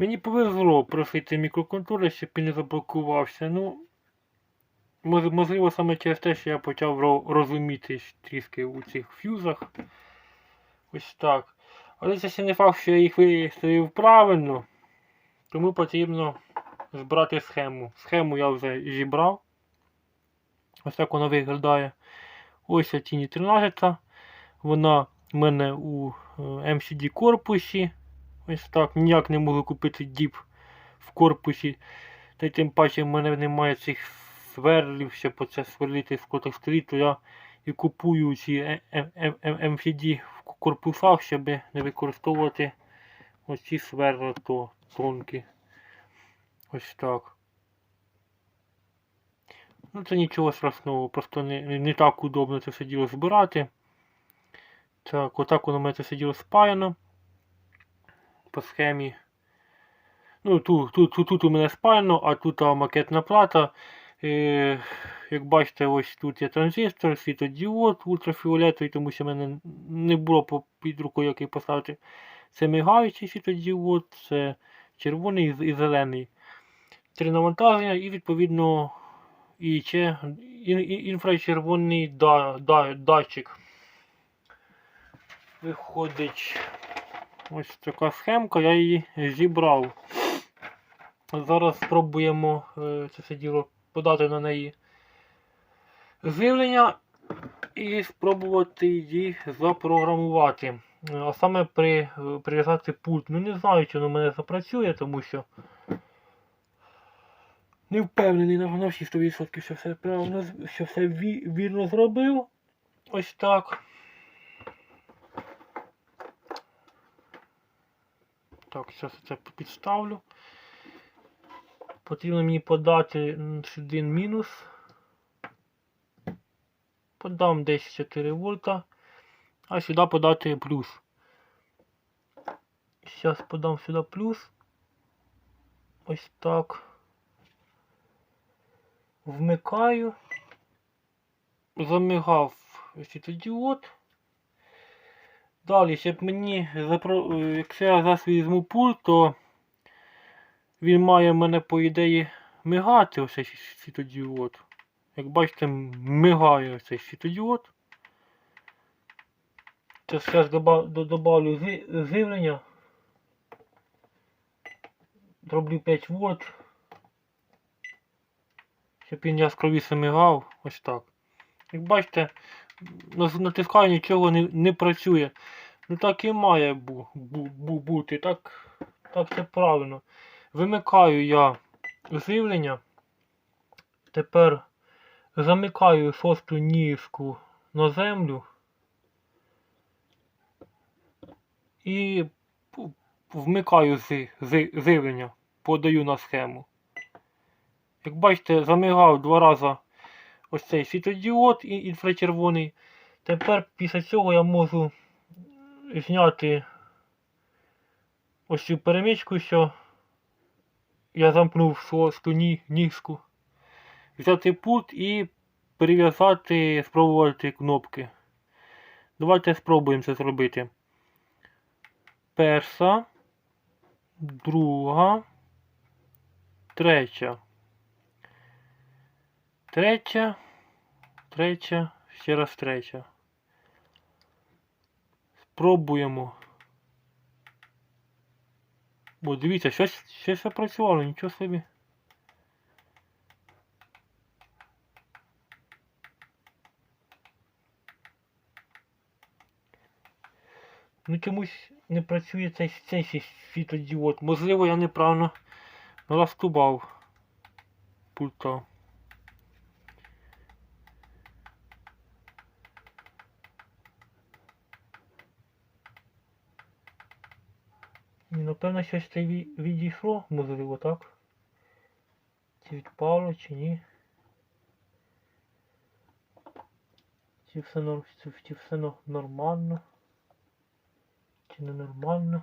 Мені повезло просити мікроконтролер, щоб він не заблокувався. Ну, можливо, саме через те, що я почав розуміти трішки у цих фюзах. Ось так. Але це ще не факт, що я їх виставив правильно. Тому потрібно збирати схему. Схему я вже зібрав. Ось так вона виглядає. Ось ця тіні 13. Вона в мене у е, MCD корпусі. Ось так. Ніяк не можу купити діп в корпусі. Та й тим паче в мене немає цих сверлів, щоб оце сверлити в котострі, то я і купую ці е- е- е- е- MCD в корпусах, щоб не використовувати оці сверла то тонкі. Ось так. Ну це нічого страшного, просто не, не так удобно це все діло збирати. Так, отак воно в мене це все діло спаяно. По схемі. Ну, тут, тут, тут, у мене спаяно, а тут а, макетна плата. Е, як бачите, ось тут є транзистор, світодіод ультрафіолетовий, тому що в мене не було під рукою який поставити. Це мигаючий світодіод, це червоний і зелений. Три навантаження і відповідно і ще ін- ін- інфрачервоний да, да, датчик. Виходить ось така схемка, я її зібрав. Зараз спробуємо е, це все діло подати на неї живлення і спробувати її запрограмувати. А саме при, прив'язати пульт. Ну не знаю, чи воно в мене запрацює, тому що не впевнений на всі 100%, що все правильно, що все вірно зробив. Ось так. Так, зараз це підставлю. Потрібно мені подати сюди мінус. Подам десь 4 вольта. А сюди подати плюс. Зараз подам сюди плюс. Ось так. Вмикаю. Замигав світодіод. Далі, щоб мені е, якщо я зараз візьму пульт, то він має в мене, по ідеї, мигати ось цей світодіод. Як бачите, мигає ось цей світодіод. Зараз добавлю зи- живлення. Зроблю 5 вольт. Щоб він яскравіше мигав. Ось так. Як бачите, натискаю нічого не, не працює. Ну так і має бу, бу, бу, бути. Так, так це правильно. Вимикаю я живлення. Тепер замикаю шосту ніжку на землю. І вмикаю живлення. Подаю на схему. Як бачите, замигав два рази ось цей світодіод інфрачервоний. Тепер після цього я можу зняти ось цю перемичку, що я замкнув шосту ні-. Взяти пульт і перев'язати, спробувати кнопки. Давайте спробуємо це зробити. Перша, друга, третя. Третя, третя, ще раз третя. Спробуємо. Бо дивіться, щось, щось запрацювало, нічого собі. Ну чомусь не працює цей, цей сві- світодіод. Можливо, я неправильно налаштував пульта. Ні, Напевно, щось відійшло, можливо, так? Чи відпало, чи ні. Чи все, чи, все нормально? Чи не нормально?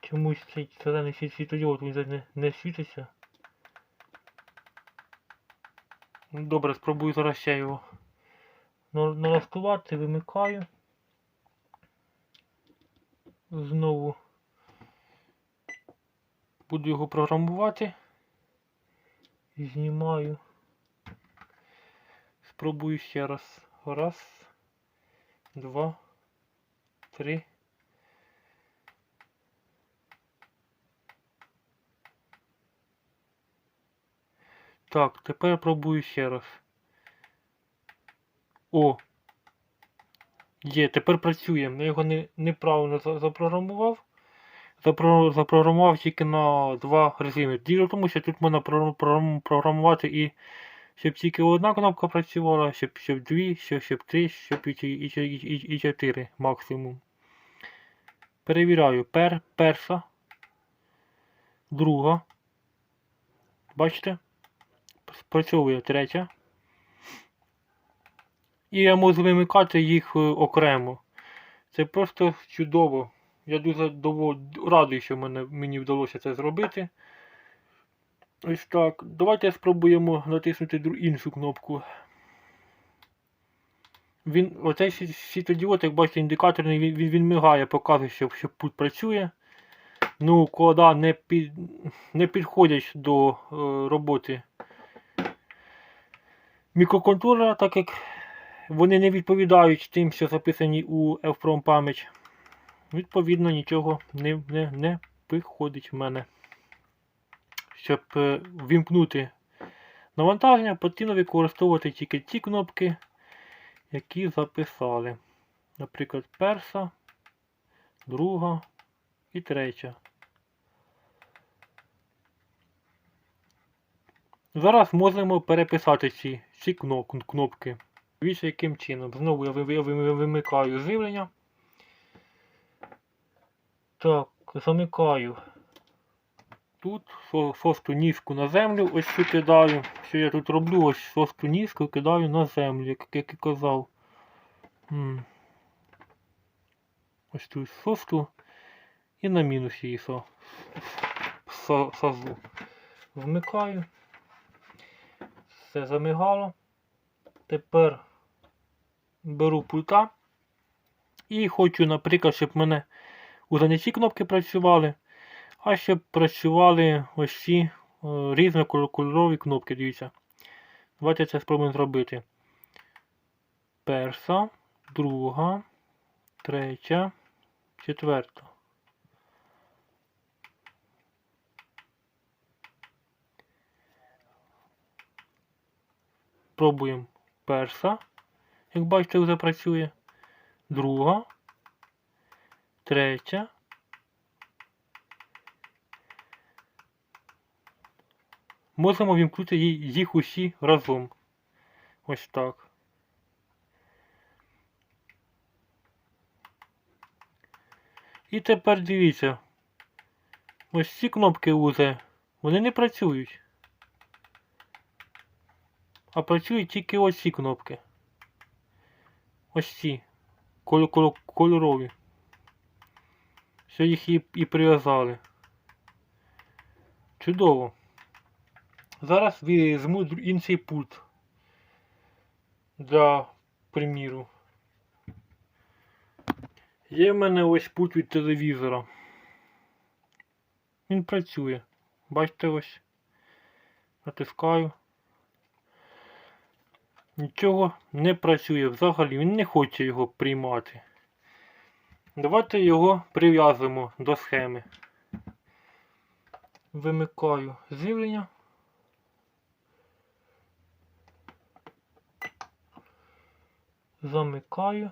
Чомусь цей зелений світ- світодіод він не, не світиться. Ну, Добре, спробую зараз ще його налаштувати, вимикаю. Знову буду його програмувати. Знімаю. Спробую ще раз. Раз, два, три. Так, тепер пробую ще раз. О! Є, тепер працює. Я його не, неправильно запрограмував. Запро, запрограмував тільки на два режими. Діло в тому, що тут можна про- про- програмувати і щоб тільки одна кнопка працювала, щоб, щоб дві, щоб, щоб три, щоб і, і, і, і, і чотири максимум. Перевіряю. Пер, перша. Друга. Бачите? Спрацьовує третя. І я можу вимикати їх е, окремо. Це просто чудово. Я дуже дово- радий, що мене, мені вдалося це зробити. Ось так. Давайте спробуємо натиснути іншу кнопку. Він, оцей сві- світодіод, як бачите, індикаторний, він, він, він мигає, показує, що, що пульт працює. Ну, кода не, під, не підходять до е, роботи мікроконтролера, так як вони не відповідають тим, що записані у EFPROM пам'ять. Відповідно, нічого не, не, не виходить в мене. Щоб е, вімкнути навантаження, потрібно використовувати тільки ті кнопки, які записали. Наприклад, перша, друга і третя. Зараз можемо переписати ці, ці кнопки. Дивіться, яким чином. Знову я ви- ви- ви- вимикаю живлення. Так, замикаю. Тут шо- шосту ніжку на землю, ось що кидаю. Що я тут роблю? Ось шосту ніжку кидаю на землю, як, як і казав. Ось тут шосту і на мінус її со, сажу. Вмикаю. Все замигало. Тепер беру пульта і хочу, наприклад, щоб мене уже не ці кнопки працювали, а щоб працювали ось ці е, різнокольорові кнопки, дивіться. Давайте це спробуємо зробити. Перша, друга, третя, четверта. Пробуємо перша. Як бачите, вже працює. Друга. Третя. Можемо вімкнути їх усі разом. Ось так. І тепер дивіться. Ось ці кнопки УЗ, вони не працюють. А працюють тільки ось ці кнопки. Ось ці. Кольорові. Що їх і, і прив'язали. Чудово. Зараз візьму інший пульт. Для приміру. Є в мене ось пульт від телевізора. Він працює. Бачите ось. Натискаю. Нічого не працює взагалі, він не хоче його приймати. Давайте його прив'язуємо до схеми. Вимикаю живлення. Замикаю.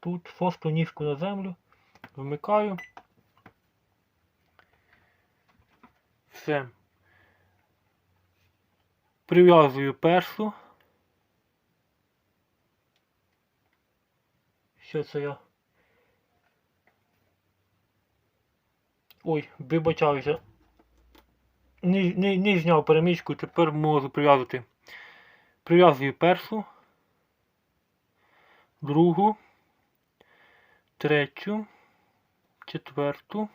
Тут шосту ніжку на землю. Вмикаю. Все. Прив'язую першу. Що це я? Ой, вибачаюся. Зняв перемічку, тепер можу прив'язати. Прив'язую першу, другу, третю, четверту,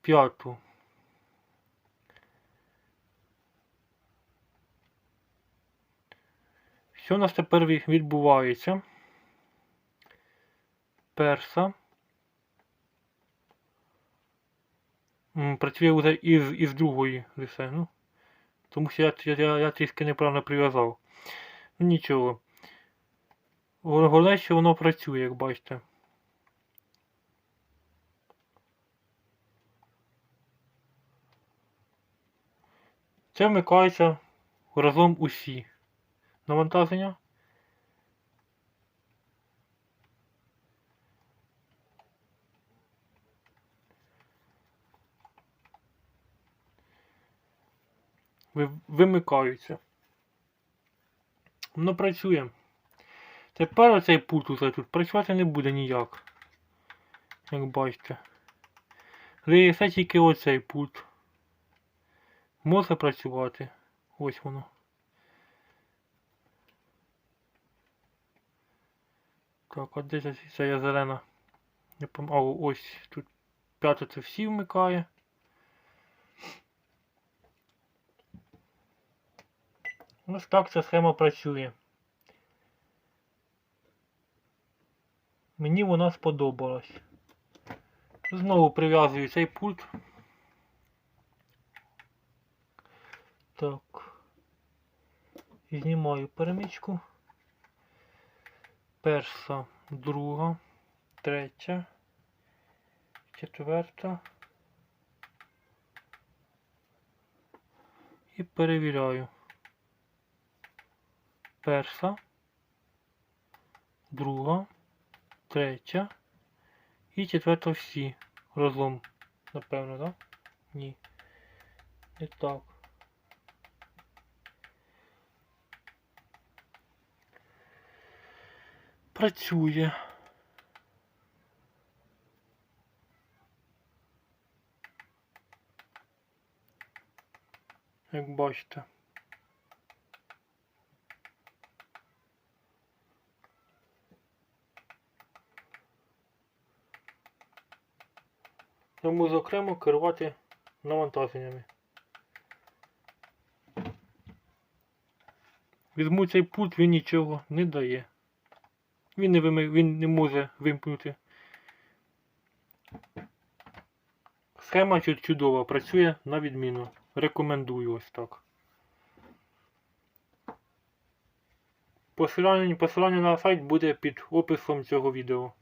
п'яту. Що у нас тепер відбувається? Перса. Працює вже із, із другої лише, ну. Тому що я, я, я, я трішки неправильно прив'язав. Ну нічого. Головне, що воно працює, як бачите. Це вмикається разом усі. Навантаження. Ви- Вимикаються. Воно працює. Тепер оцей пульт уже тут працювати не буде ніяк. Як бачите. Лише тільки оцей пульт. Може працювати. Ось воно. Так, а де це, це я зелена? Не пом... А, ось тут п'яте це всі вмикає. Ось так ця схема працює. Мені вона сподобалась. Знову прив'язую цей пульт. Так. Знімаю перемичку. Перша, друга, третя, четверта. І перевіряю. Перша, друга, третя і четверта всі. Разом. Напевно, так? Да? Ні. Не так. Працює. Як бачите. Я можу окремо керувати навантаженнями. Візьму цей пульт, він нічого не дає. Він не, вими... він не може вимкнути. Схема чудова, працює на відміну. Рекомендую ось так. Посилання, посилання на сайт буде під описом цього відео.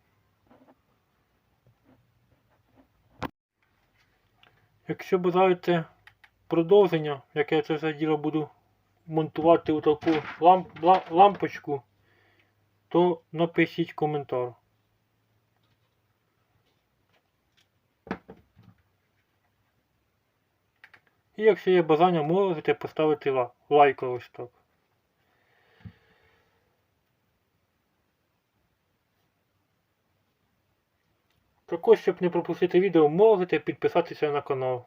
Якщо бажаєте продовження, як я це все діло буду монтувати у таку ламп, ла- лампочку, то напишіть коментар. І якщо є бажання, можете поставити ла- лайк ось так. Також, щоб не пропустити відео, можете підписатися на канал.